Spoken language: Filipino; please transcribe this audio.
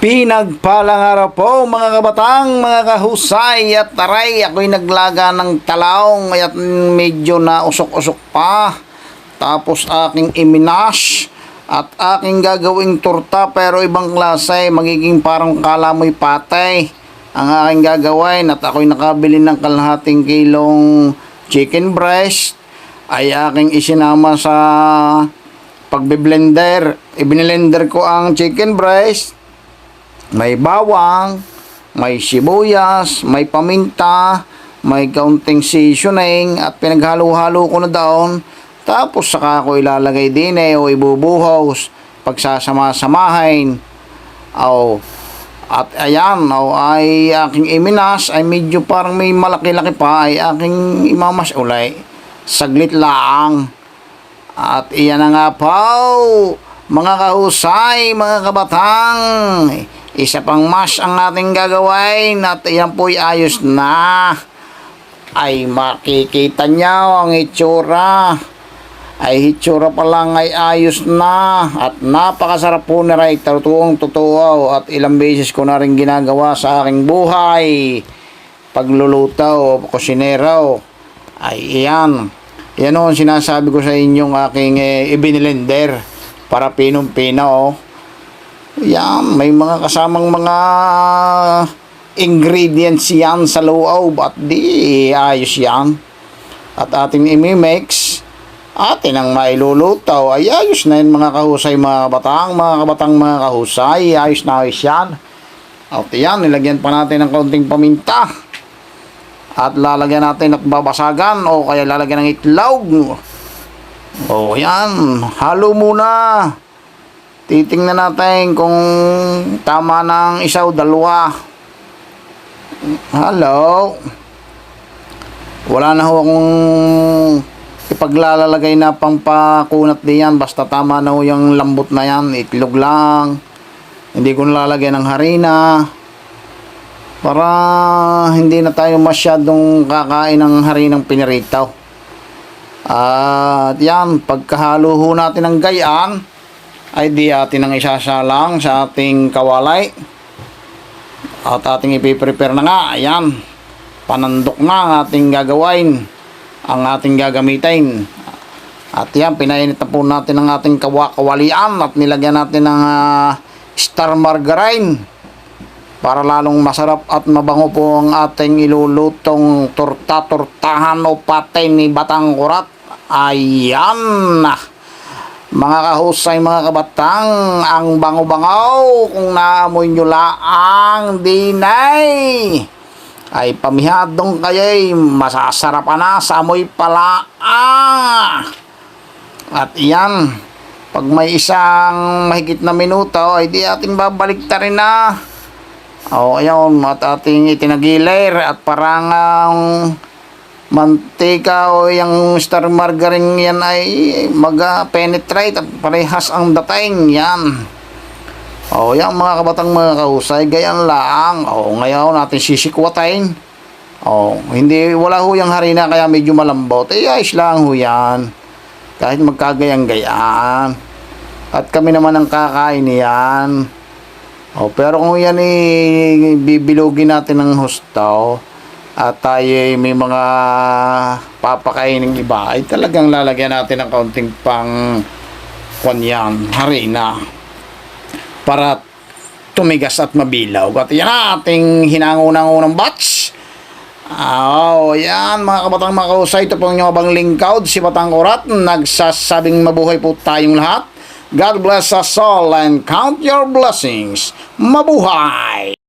Pinagpalang araw po mga kabatang, mga kahusay at taray. Ako'y naglaga ng talaong at medyo na usok-usok pa. Tapos aking iminas at aking gagawing turta pero ibang klase. Magiging parang kalamoy patay ang aking gagawin at ako'y nakabili ng kalahating kilong chicken breast ay aking isinama sa pagbe-blender. Ibinilender ko ang chicken breast may bawang, may sibuyas, may paminta, may kaunting seasoning at pinaghalo-halo ko na daon. Tapos saka ko ilalagay din eh o ibubuhos pagsasama-samahin. O, at ayan, o, ay aking iminas ay medyo parang may malaki-laki pa ay aking imamas ulay. Saglit lang. At iyan na nga po, mga kahusay, mga kabatang. Isa pang mash ang ating gagawin at yan po'y ayos na. Ay makikita niyo ang itsura. Ay itsura pa lang ay ayos na at napakasarap po na rin. Totoong totoo at ilang beses ko na rin ginagawa sa aking buhay. Pagluluto, kusinero. Ay iyan. Yan o sinasabi ko sa inyong aking eh, ibinilender para pinong-pina oh. Yan, may mga kasamang mga ingredients yan sa loob at di ayos yan. At ating imimix, atin ang mailuluto ay ayos na yun mga kahusay mga batang, mga kabatang mga kahusay, ayos na ayos yan. At yan, nilagyan pa natin ng kaunting paminta. At lalagyan natin at babasagan o kaya lalagyan ng itlog. O yan, halo muna. Titingnan natin kung tama ng isa o dalawa. Hello. Wala na ho akong ipaglalagay na pang pakunat diyan. Basta tama na ho yung lambot na yan. Itlog lang. Hindi ko nalalagyan ng harina. Para hindi na tayo masyadong kakain ng harinang piniritaw. At yan, pagkahalo ho natin ng gayaan, ay di atin ang isasalang sa ating kawalay. At ating ipiprepare na nga, ayan, panandok na ating gagawin, ang ating gagamitin. At yan, pinainit na po natin ang ating kawakawalian at nilagyan natin ng ah, star margarine para lalong masarap at mabango po ang ating ilulutong torta-tortahan o patay ni Batang Kurat. Ayan na. Mga kahusay, mga kabatang, ang bango-bangaw kung naamoy nyo laang dinay. Ay pamihadong kayo'y masasarapan na sa amoy pala. Ah! At iyan, pag may isang mahigit na minuto, ay di ating babalik rin na. O, ayun, at ating itinagilir at parang ang mantika o yung star margarine yan ay mag-penetrate at parehas ang dating yan. O, yan mga kabatang mga kahusay, gayan lang. O, ngayon natin sisikwatain. O, hindi, wala ho yung harina kaya medyo malambot. Eh, ayos lang ho yan. Kahit magkagayang-gayaan. At kami naman ang kakain yan. O, pero kung yan eh, bibilugin natin ng husto at tayo ay may mga papakainin iba ay talagang lalagyan natin ng kaunting pang kanyan, harina para tumigas at mabilaw. At yan ating hinangunang-unang batch. Oh, yan mga kabatang mga kausay, ito po ang inyong abang lingkod, si Batang Kurat, nagsasabing mabuhay po tayong lahat. God bless us all and count your blessings. Mabuhay!